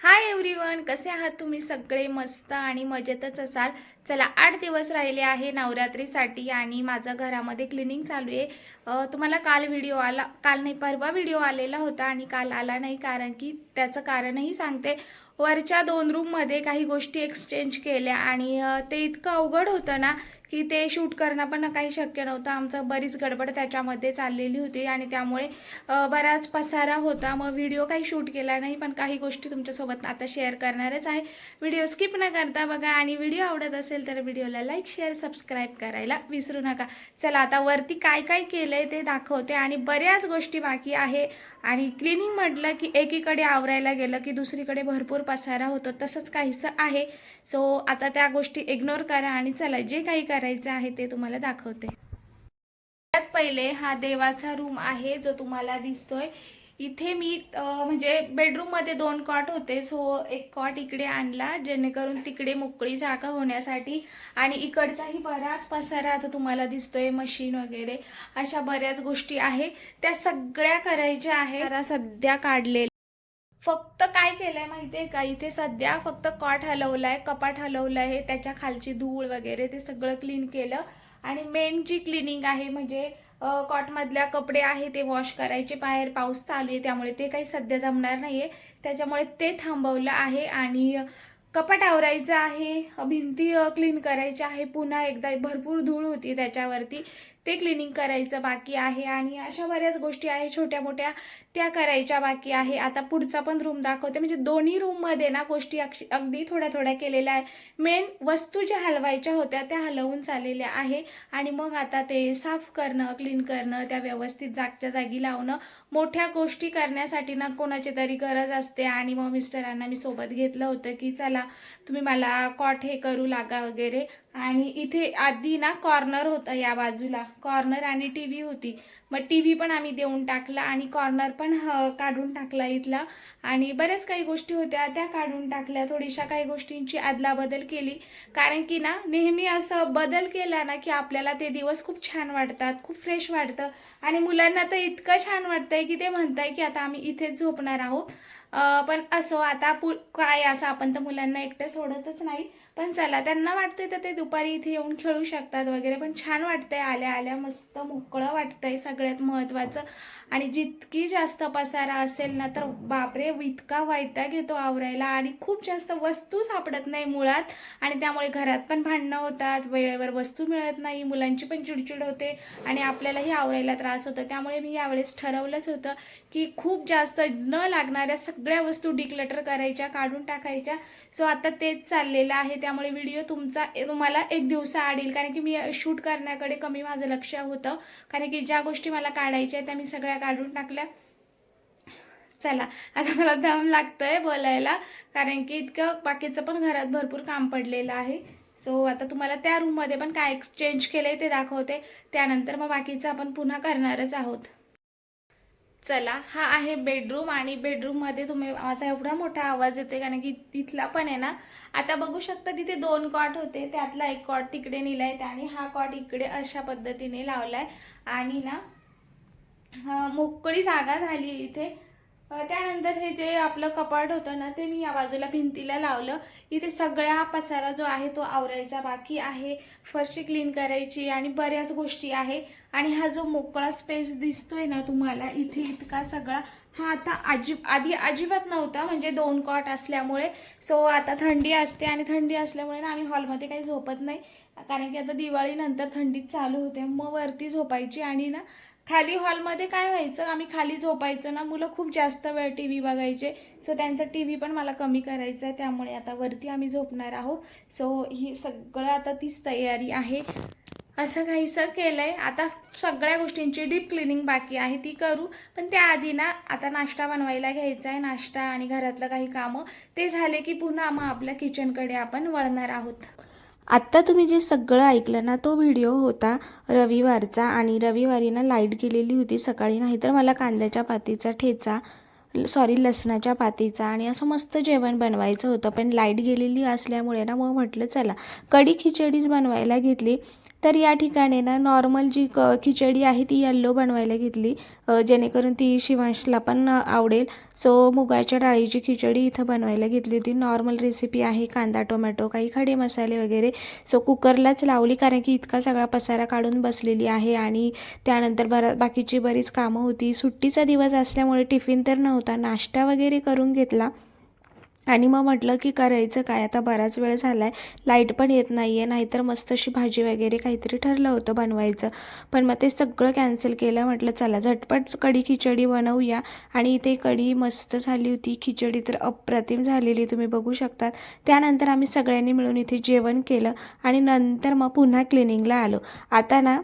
Hi everyone कसे आहात तुम्ही? सगळे मस्त आणि मजेतच असाल? चला आठ दिवस राहिले आहे नवरात्रीसाठी आणि माझं घरामध्ये क्लिनिंग चालू आहे. तुम्हाला काल व्हिडिओ आला काल नाही परवा व्हिडिओ आलेला होता आणि काल आला नाही कारण की त्याचं कारणही सांगते. वरच्या दोन रूममध्ये काही गोष्टी एक्सचेंज केल्या आणि ते इतकं अवघड होतं ना की ते शूट करणं पण काही शक्य नव्हतं. आमचं बरीच गडबड त्याच्यामध्ये चाललेली होती आणि त्यामुळे बराच पसारा होता. मग व्हिडिओ काही शूट केला नाही पण काही गोष्टी तुमच्यासोबत आता शेअर करणारच आहे. व्हिडिओ स्किप न करता बघा आणि व्हिडिओ आवडत असेल तर व्हिडिओला लाईक शेअर सबस्क्राईब करायला विसरू नका. चला आता वरती काय काय केलं आहे ते दाखवते आणि बऱ्याच गोष्टी बाकी आहे. आणि क्लिनिंग म्हटलं की एकीकडे आवरायला गेलं की दुसरीकडे भरपूर पसारा होतो तसंच काहीसं आहे. सो आता त्या गोष्टी इग्नोर करा आणि चला जे काही करायचं आहे ते तुम्हाला दाखवते. पहिले हा देवाचा रूम आहे जो तुम्हाला दिसतोय. इथे मी म्हणजे बेडरूममध्ये दोन कॉट होते. सो एक कॉट इकडे आणला जेणेकरून तिकडे मोकळी जागा होण्यासाठी. आणि इकडचाही बराच पसारा आता तुम्हाला दिसतोय मशीन वगैरे. अशा बऱ्याच गोष्टी आहे. त्या सगळ्या करायच्या आहे जरा सध्या काढले फक्त काय केलंय माहितीये का? इथे सध्या फक्त कॉट हलवलाय कपाट हलवलं आहे त्याच्या खालची धूळ वगैरे ते सगळं क्लीन केलं. आणि मेन जी क्लिनिंग आहे म्हणजे कॉटमधल्या कपडे आहे ते वॉश करायचे बाहेर पाऊस चालू आहे त्यामुळे ते काही सध्या जमणार नाहीये. त्याच्यामुळे ते थांबवलं आहे आणि कपाट आवरायचं आहे भिंती क्लीन करायची आहे. पुन्हा एकदा भरपूर धूळ होती त्याच्यावरती. ते क्लिनिंग करायचं बाकी आहे आणि अशा बऱ्याच गोष्टी आहे छोट्या मोठ्या त्या करायच्या बाकी आहे. आता पुढचा पण रूम दाखवते. म्हणजे दोन्ही रूममध्ये ना गोष्टी अगदी थोड्या थोड्या केलेल्या आहे मेन वस्तू ज्या हलवायच्या होत्या त्या हलवून चाललेल्या आहे. आणि मग आता ते साफ करणं क्लीन करणं त्या व्यवस्थित जागच्या जागी लावणं मोठ्या गोष्टी करण्यासाठी ना कोणाची तरी गरज असते. आणि मग मिस्टरांना मी सोबत घेतलं होतं की चला तुम्ही मला कॉट हे करू लागा वगैरे. आणि इथे आधी ना कॉर्नर होता या बाजूला. कॉर्नर आणि टी व्ही होती. मग टी व्ही पण आम्ही देऊन टाकला आणि कॉर्नर पण ह- काढून टाकला इथला. आणि बऱ्याच काही गोष्टी होत्या त्या काढून टाकल्या. थोडीशा काही गोष्टींची अदलाबदल केली. कारण की ना नेहमी असं बदल केला ना की आपल्याला ते दिवस खूप छान वाटतात खूप फ्रेश वाटतं. आणि मुलांना तर इतकं छान वाटतंय की ते म्हणताय की आता आम्ही इथेच झोपणार आहोत. पण असो आता पु काय असं आपण तर मुलांना एकटं सोडतच नाही. पण चला त्यांना वाटतंय तर ते दुपारी इथे येऊन खेळू शकतात वगैरे पण छान वाटतंय आल्या आल्या मस्त मोकळं वाटतंय सगळ्यात महत्त्वाचं आणि जितकी जास्त पसारा असेल ना तर बापरे इतका वैताग घेतो आवरायला आणि खूप जास्त वस्तू सापडत नाही मुळात. आणि त्यामुळे घरात पण भांडणं होतात वेळेवर वस्तू मिळत नाही मुलांची पण चिडचिड होते आणि आपल्यालाही आवरायला त्रास होतो. त्यामुळे मी यावेळेस ठरवलंच होतं की खूप जास्त न लागणाऱ्या सगळ्या वस्तू डिक्लटर करायच्या काढून टाकायच्या. सो आता तेच चाललेलं आहे. त्या त्यामुळे व्हिडिओ तुमचा तुम्हाला एक दिवसा आडेल. कारण की मी शूट करण्याकडे कमी माझं लक्ष होतं. कारण की ज्या गोष्टी मला काढायच्या त्या मी सगळ्या काढून टाकल्या. चला आता मला दम लागतोय बोलायला. कारण की इतकं बाकीचं पण घरात भरपूर काम पडलेलं आहे. सो आता तुम्हाला त्या रूममध्ये पण काय एक्सचेंज केलंय ते दाखवते. त्यानंतर मग बाकीचं आपण पुन्हा करणारच आहोत. चला हा आहे बेडरूम आणि बेडरूममध्ये तुम्ही माझा एवढा मोठा आवाज येते कारण की तिथला पण आहे ना. आता बघू शकता तिथे दोन कॉट होते त्यातला एक कॉट तिकडे नेलाय आणि हा कॉट इकडे अशा पद्धतीने लावलाय. आणि ना मोकळी जागा झाली इथे. त्यानंतर हे जे आपलं कपाट होतं ना ते मी या बाजूला भिंतीला लावलं. इथे सगळ्या पसारा जो आहे तो आवरायचा बाकी आहे. फरशी क्लीन करायची आणि बऱ्याच गोष्टी आहे. आणि हा जो मोकळा स्पेस दिसतोय ना तुम्हाला इथे इतका सगळा हा आता अजिब आधी अजिबात नव्हता म्हणजे दोन कॉट असल्यामुळे. सो आता थंडी असते आणि थंडी असल्यामुळे ना आम्ही हॉलमध्ये काही झोपत नाही. कारण की आता दिवाळीनंतर थंडीत चालू होते मग वरती झोपायची आणि ना खाली हॉलमध्ये काय व्हायचं आम्ही खाली झोपायचो ना मुलं खूप जास्त वेळ टी व्ही बघायचे. सो त्यांचा टी व्ही पण मला कमी करायचा आहे त्यामुळे आता वरती आम्ही झोपणार आहोत. सो ही सगळं आता तीच तयारी आहे. असं काहीसं केलं आहे आता सगळ्या गोष्टींची डीप क्लिनिंग बाकी आहे ती करू. पण त्याआधी ना आता नाश्ता बनवायला घ्यायचा आहे नाश्ता आणि घरातलं काही कामं. ते झाले की पुन्हा मग आपल्या किचनकडे आपण वळणार आहोत. आत्ता तुम्ही जे सगळं ऐकलं ना तो व्हिडिओ होता रविवारचा आणि रविवारी ना लाइट गेलेली होती सकाळी. नाहीतर मला कांद्याच्या पातीचा ठेचा सॉरी लसणाच्या पातीचा आणि असं मस्त जेवण बनवायचं होतं. पण लाइट गेलेली असल्यामुळे ना मग म्हटलं चला कढी खिचडीच बनवायला घेतली. तर या ठिकाणी ना नॉर्मल जी क खिचडी आहे ती यल्लो बनवायला घेतली. जेणेकरून ती शिवांशला पण आवडेल. सो मुगाच्या डाळीची खिचडी इथं बनवायला घेतली होती. नॉर्मल रेसिपी आहे कांदा टोमॅटो काही खडे मसाले वगैरे. सो कुकरलाच लावली कारण की इतका सगळा पसारा काढून बसलेली आहे आणि त्यानंतर बरा बाकीची बरीच कामं होती. सुट्टीचा दिवस असल्यामुळे टिफिन तर नव्हता. नाश्ता वगैरे करून घेतला. आणि मग म्हटलं की करायचं काय? आता बराच वेळ झाला आहे लाइट पण येत नाही आहे नाहीतर मस्त अशी भाजी वगैरे काहीतरी ठरलं होतं बनवायचं. पण मग ते सगळं कॅन्सल केलं. म्हटलं चला झटपट कढी खिचडी बनवूया. आणि इथे कढी मस्त झाली होती. खिचडी तर अप्रतिम झालेली तुम्ही बघू शकतात. त्यानंतर आम्ही सगळ्यांनी मिळून इथे जेवण केलं आणि नंतर मग पुन्हा क्लिनिंगला आलो. आता ना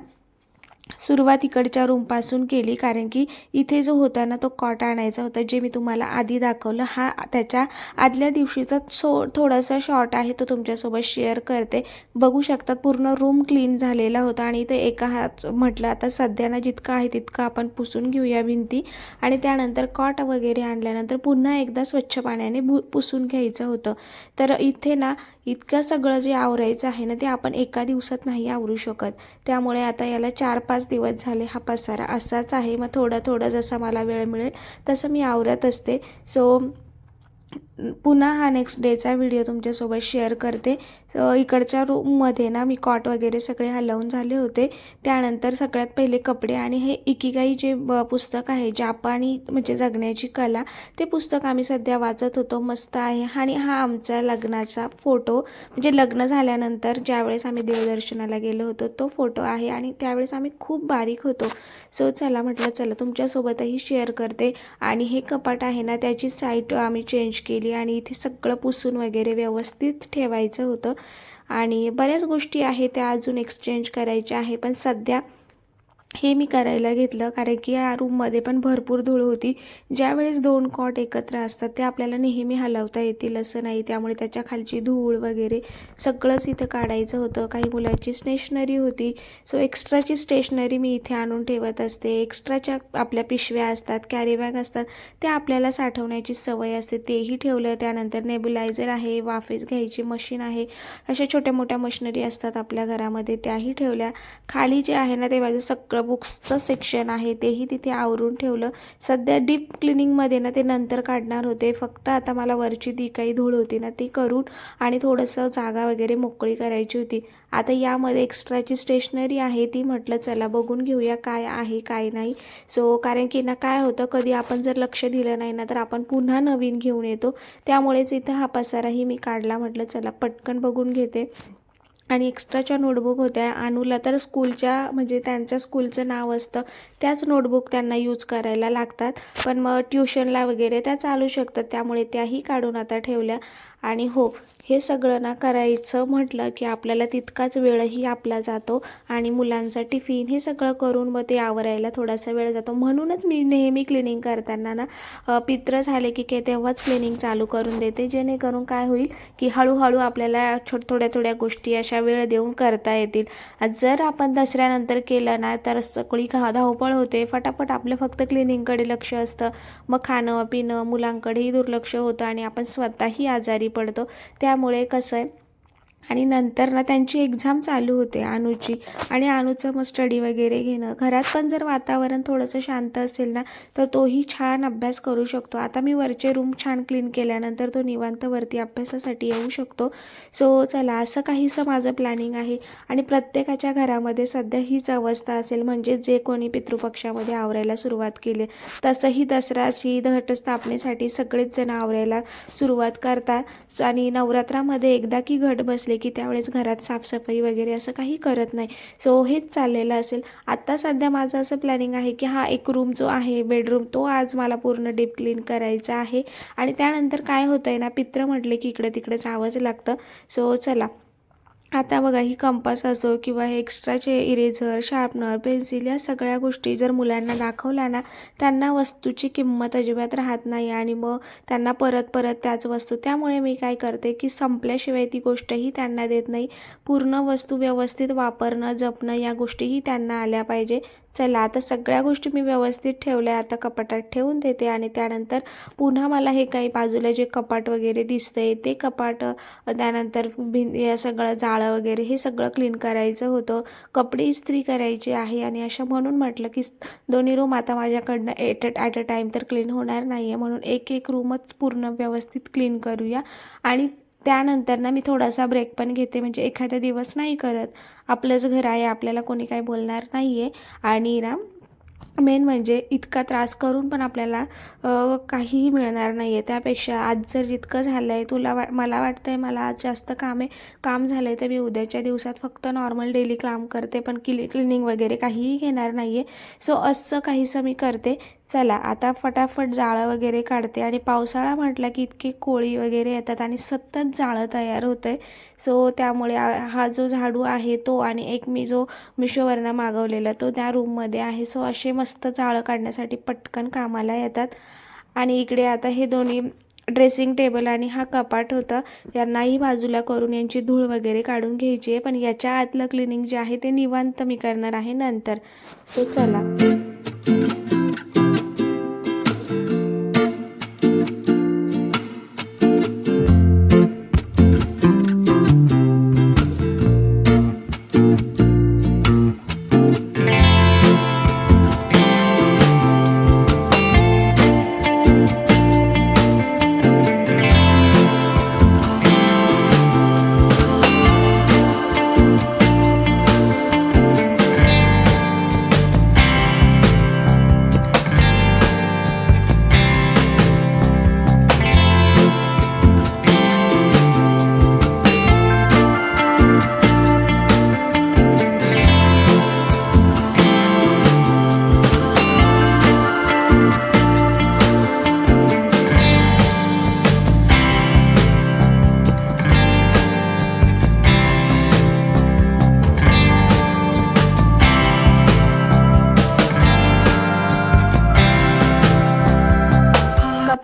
सुरुवात इकडच्या रूमपासून केली. कारण की इथे जो होता ना तो कॉट आणायचा होता जे मी तुम्हाला आधी दाखवलं हा त्याच्या आदल्या दिवशीचा सो थोडासा शॉर्ट आहे तो तुमच्यासोबत शेअर करते. बघू शकतात पूर्ण रूम क्लीन झालेला होता आणि इथे एका हात म्हटलं आता सध्या ना जितकं आहे तितकं आपण पुसून घेऊया भिंती. आणि त्यानंतर कॉट वगैरे आणल्यानंतर पुन्हा एकदा स्वच्छ पाण्याने भु पुसून घ्यायचं होतं. तर इथे ना इतकं सगळं जे आवरायचं आहे ना ते आपण एका दिवसात नाही आवरू शकत. त्यामुळे आता याला चार पाच दिवस झाले हा पसारा. असाच आहे. मग थोडं थोडं जसा मला वेळ मिळेल तसं मी आवरत असते. सो पुन्हा हा नेक्स्ट डेचा व्हिडिओ तुमच्यासोबत शेअर करते. इकडच्या रूममध्ये ना मी कॉट वगैरे सगळे हलवून झाले होते. त्यानंतर सगळ्यात पहिले कपडे आणि हे इकिगाई जे ब- पुस्तक आहे जापानी म्हणजे जगण्याची कला ते पुस्तक आम्ही सध्या वाचत होतो. मस्त आहे. आणि हा आमचा लग्नाचा फोटो म्हणजे लग्न झाल्यानंतर ज्यावेळेस आम्ही देवदर्शनाला गेलो होतो तो फोटो आहे. आणि त्यावेळेस आम्ही खूप बारीक होतो. सो चला म्हटलं चला तुमच्यासोबतही शेअर करते. आणि हे कपाट आहे ना त्याची साईट आम्ही चेंज केली. आणि इथे सगळं पुसून वगैरे व्यवस्थित ठेवायचं होतं. आणि बऱ्याच गोष्टी आहे त्या अजून एक्सचेंज करायच्या आहे पण सध्या हे मी करायला घेतलं कारण की या रूममध्ये पण भरपूर धूळ होती. ज्यावेळेस दोन कॉट एकत्र असतात ते आपल्याला नेहमी हलवता येतील असं नाही. त्यामुळे त्याच्या खालची धूळ वगैरे सगळंच इथं काढायचं होतं. काही मुलांची स्टेशनरी होती. सो एक्स्ट्राची स्टेशनरी मी इथे आणून ठेवत असते. एक्स्ट्राच्या आपल्या पिशव्या असतात कॅरी बॅग असतात त्या आपल्याला साठवण्याची सवय असते. तेही ठेवलं. त्यानंतर नेब्युलायझर आहे वाफेस घ्यायची मशीन आहे. अशा छोट्या मोठ्या मशिनरी असतात आपल्या घरामध्ये. त्याही ठेवल्या. खाली जे आहे ना ते माझं सगळं बुक्सचं सेक्शन आहे तेही तिथे आवरून ठेवलं. सध्या डीप क्लिनिंगमध्ये ना ते नंतर काढणार होते. फक्त आता मला वरची ती काही धूळ होती ना ती करून आणि थोडंसं जागा वगैरे मोकळी करायची होती. आता यामध्ये एक्स्ट्राची स्टेशनरी आहे ती म्हटलं चला बघून घेऊया काय आहे काय नाही. सो कारण की ना काय होतं कधी आपण जर लक्ष दिलं नाही ना तर आपण पुन्हा नवीन घेऊन येतो. त्यामुळेच इथं हा पसाराही मी काढला म्हटलं चला पटकन बघून घेते. आणि एक्स्ट्राच्या नोटबुक होत्या. अनुला तर स्कूलच्या म्हणजे त्यांच्या स्कूलचं नाव असतं. त्याच नोटबुक त्यांना यूज करायला लागतात. पण मग ट्युशनला वगैरे त्या चालू शकतात. त्यामुळे त्याही काढून आता ठेवल्या. आणि हो हे सगळं ना करायचं म्हटलं की आपल्याला तितकाच वेळही आपला जातो आणि मुलांचा टिफिन हे सगळं करून मग ते आवरायला थोडासा वेळ जातो. म्हणूनच मी नेहमी क्लिनिंग करताना ना पित्र झाले की काय तेव्हाच क्लिनिंग चालू करून देते जेणेकरून काय होईल की हळूहळू आपल्याला छोट थोड्या थोड्या गोष्टी अशा वेळ देऊन करता येतील. जर आपण दसऱ्यानंतर केलं ना तर सगळी घा धावपळ होते. फटाफट आपलं फक्त क्लिनिंगकडे लक्ष असतं. मग खाणं पिणं मुलांकडेही दुर्लक्ष होतं आणि आपण स्वतःही आजारी पडतो. त्यामुळे कसं आहे आणि नंतर ना त्यांची एक्झाम चालू होते अनुची. आणि अनुचं मग स्टडी वगैरे घेणं. घरात पण जर वातावरण थोडंसं शांत असेल ना तर तोही छान अभ्यास करू शकतो. आता मी वरचे रूम छान क्लीन केल्यानंतर तो निवांत वरती अभ्यासासाठी येऊ शकतो. सो चला असं काहीसं माझं प्लॅनिंग आहे. आणि प्रत्येकाच्या घरामध्ये सध्या हीच अवस्था असेल म्हणजे जे कोणी पितृपक्षामध्ये आवरायला सुरुवात केली तसंही दसऱ्याची घटस्थापनेसाठी सगळेच जण आवरायला सुरुवात करतात. आणि नवरात्रामध्ये एकदा की घट बसले की त्यावेळेस घरात साफसफाई वगैरे असं काही करत नाही. सो हेच चाललेलं असेल. आत्ता सध्या माझं असं प्लॅनिंग आहे की हा एक रूम जो आहे बेडरूम तो आज मला पूर्ण डीप क्लीन करायचा आहे. आणि त्यानंतर काय होतं आहे ना पित्र म्हटले की इकडे तिकडे जावंच लागतं. सो चला. आता बघा ही कंपास असो किंवा हे एक्स्ट्राचे इरेझर शार्पनर पेन्सिल या सगळ्या गोष्टी जर मुलांना दाखवल्या ना त्यांना वस्तूची किंमत अजिबात राहत नाही आणि मग त्यांना परत परत त्याच वस्तू त्यामुळे मी काय करते की संपल्याशिवाय ती गोष्टही त्यांना देत नाही. पूर्ण वस्तू व्यवस्थित वापरणं जपणं या गोष्टीही त्यांना आल्या पाहिजे. चला आता सगळ्या गोष्टी मी व्यवस्थित ठेवल्या आता कपाटात ठेवून देते आणि त्यानंतर पुन्हा मला हे काही बाजूला जे कपाट वगैरे दिसतंय ते कपाट त्यानंतर भिं या सगळं जाळं वगैरे हे सगळं क्लीन करायचं होतं. कपडे इस्त्री करायची आहे आणि अशा म्हणून म्हटलं की दोन्ही रूम आता माझ्याकडनं एट ॲट अ टाईम तर क्लीन होणार नाही आहे म्हणून एक एक रूमच पूर्ण व्यवस्थित क्लीन करूया. आणि त्यानंतर ना मी थोडासा ब्रेक पण घेते. म्हणजे एखादा दिवस नाही करत. आपलंच घर आहे. आपल्याला कोणी काही बोलणार नाही आहे आणि ना मेन म्हणजे इतका त्रास करून पण आपल्याला काहीही मिळणार नाही आहे त्यापेक्षा आज जर जितकं झालं आहे तुला वा मला वाटतं आहे मला आज जास्त काम आहे. काम झालं आहे तर मी उद्याच्या दिवसात फक्त नॉर्मल डेली काम करते. पण क्लि क्लिनिंग वगैरे काहीही घेणार नाही आहे सो असं काहीसं मी करते. चला आता फटाफट जाळं वगैरे काढते आणि पावसाळा म्हटला की इतकी कोळी वगैरे येतात आणि सतत जाळं तयार होतं आहे सो त्यामुळे हा जो झाडू आहे तो आणि एक मी जो मिशोवरनं मागवलेला तो त्या रूममध्ये आहे. सो असे मस्त जाळं काढण्यासाठी पटकन कामाला येतात. आणि इकडे आता हे दोन्ही ड्रेसिंग टेबल आणि हा कपाट होता. यांनाही बाजूला करून यांची धूळ वगैरे काढून घ्यायची आहे. पण याच्या आतलं क्लिनिंग जे आहे ते निवांत मी करणार आहे नंतर. तो चला.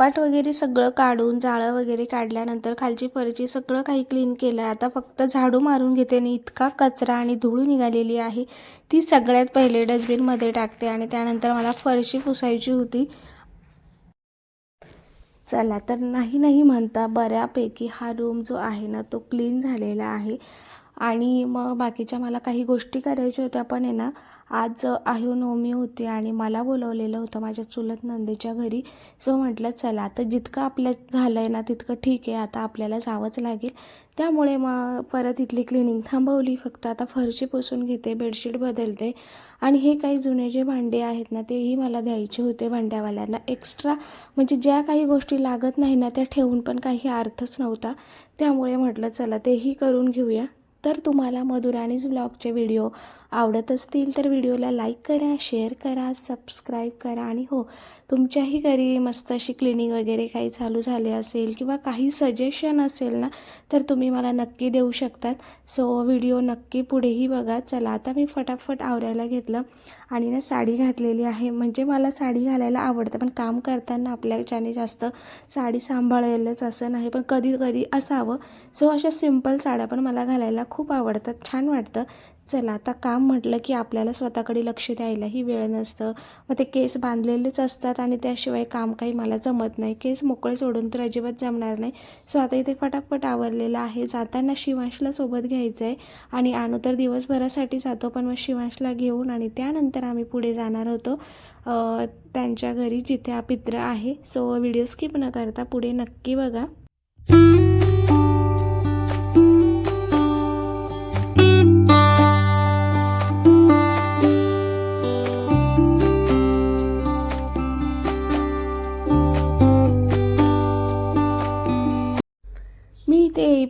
कपाट वगैरे सगळं काढून जाळं वगैरे काढल्यानंतर खालची फरची सगळं काही क्लीन केलं आहे आता फक्त झाडू मारून घेते आणि इतका कचरा आणि धूळ निघालेली आहे. ती सगळ्यात पहिले डस्टबिनमध्ये टाकते आणि त्यानंतर मला फरशी पुसायची होती. चला तर नाही नाही म्हणता बऱ्यापैकी हा रूम जो आहे ना तो क्लीन झालेला आहे. आणि मग बाकीच्या मला काही गोष्टी करायच्या होत्या पण आहे ना आज नवमी होती आणि मला बोलवलेलं होतं माझ्या चुलत नंदेच्या घरी. सो म्हटलं चला आता जितकं आपल्या झालं आहे ना तितकं ठीक आहे आता आपल्याला जावंच लागेल. त्यामुळे मग परत इथली क्लिनिंग थांबवली फक्त आता फरशी पुसून घेते बेडशीट बदलते. आणि हे काही जुने जे भांडे आहेत ना तेही मला द्यायचे होते भांड्यावाल्यांना. एक्स्ट्रा म्हणजे ज्या काही गोष्टी लागत नाही ना त्या ठेवून पण काही अर्थच नव्हता. त्यामुळे म्हटलं चला तेही करून घेऊया. तर तुम्हाला मधुराणीज ब्लॉगचे व्हिडिओ आवडत असतील तर व्हिडिओला लाईक करा शेअर करा सबस्क्राईब करा. आणि हो तुमच्याही घरी मस्त अशी क्लिनिंग वगैरे काही चालू झाले असेल किंवा काही सजेशन असेल ना तर तुम्ही मला नक्की देऊ शकतात. सो व्हिडिओ नक्की पुढेही बघा. चला आता मी फटाफट आवरायला घेतलं. आणि ना साडी घातलेली आहे. म्हणजे मला साडी घालायला आवडतं पण काम करताना आपल्याच्याने जास्त साडी सांभाळायलाच असं नाही पण कधी कधी असावं. सो अशा सिंपल साड्या पण मला घालायला खूप आवडतात. छान वाटतं. चला आता काम म्हटलं की आपल्याला स्वतःकडे लक्ष द्यायलाही वेळ नसतं. मग ते केस बांधलेलेच असतात आणि त्याशिवाय काम काही मला जमत नाही. केस मोकळे सोडून तर अजिबात जमणार नाही. सो आता इथे फटाफट आवरलेलं आहे. जाताना शिवांशला सोबत घ्यायचं आहे आणि आणू तर दिवसभरासाठी जातो पण मग शिवांशला घेऊन आणि त्यानंतर आम्ही पुढे जाणार होतो त्यांच्या घरी जिथे हा पित्र आहे. सो व्हिडिओ स्किप न करता पुढे नक्की बघा.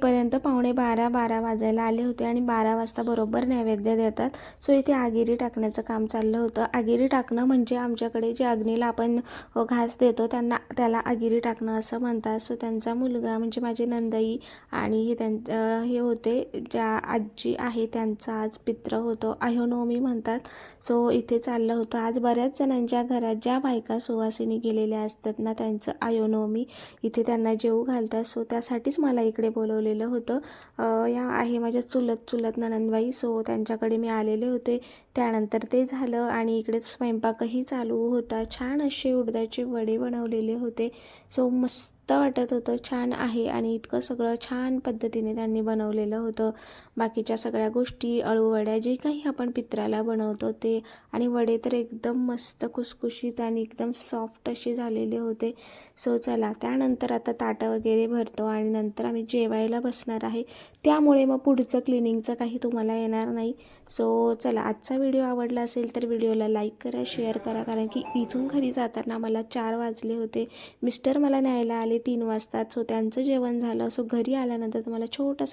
येईपर्यंत पावणे बारा बारा वाजायला आले होते आणि बारा वाजता बरोबर नैवेद्य देतात. सो इथे आगिरी टाकण्याचं काम चाललं होतं. आगिरी टाकणं म्हणजे आमच्याकडे जे अग्नीला आपण घास देतो त्यांना त्याला आगिरी टाकणं असं म्हणतात. सो त्यांचा मुलगा म्हणजे माझी नंदई आणि हे त्यां हे होते ज्या आजी आहे त्यांचा आज पित्र होतो. अहोनवमी म्हणतात. सो इथे चाललं होतं. आज बऱ्याच जणांच्या घरात ज्या बायका सुवासिनी गेलेल्या असतात ना त्यांचं आयोनवमी इथे त्यांना जेवू घालतात. सो त्यासाठीच मला इकडे बोलवले आलेलं होतं. या आहे माझ्या चुलत चुलत ननंदबाई सो त्यांच्याकडे मी आलेले होते. त्यानंतर ते झालं आणि इकडे स्वयंपाकही चालू होता. छान असे उडदाचे वडे बनवलेले होते. सो मस्त वाटत होतं छान आहे आणि इतकं सगळं छान पद्धतीने त्यांनी बनवलेलं होतं. बाकीच्या सगळ्या गोष्टी अळूवड्या जे काही आपण पित्राला बनवतो ते आणि वडे तर एकदम मस्त खुसखुशीत आणि एकदम सॉफ्ट असे झालेले होते. सो चला त्यानंतर आता ताटं वगैरे भरतो आणि नंतर आम्ही जेवायला बसणार आहे. त्यामुळे मग पुढचं क्लिनिंगचं काही तुम्हाला येणार नाही. सो चला आजचा व्हिडिओ आवडला असेल तर व्हिडिओला लाईक करा शेअर करा. कारण की इथून घरी जाताना मला चार वाजले होते. मिस्टर मला न्यायला आले तीन वाजता सो त्यांचं जेवण झालं. सो घरी आल्यानंतर तुम्हाला छोटासा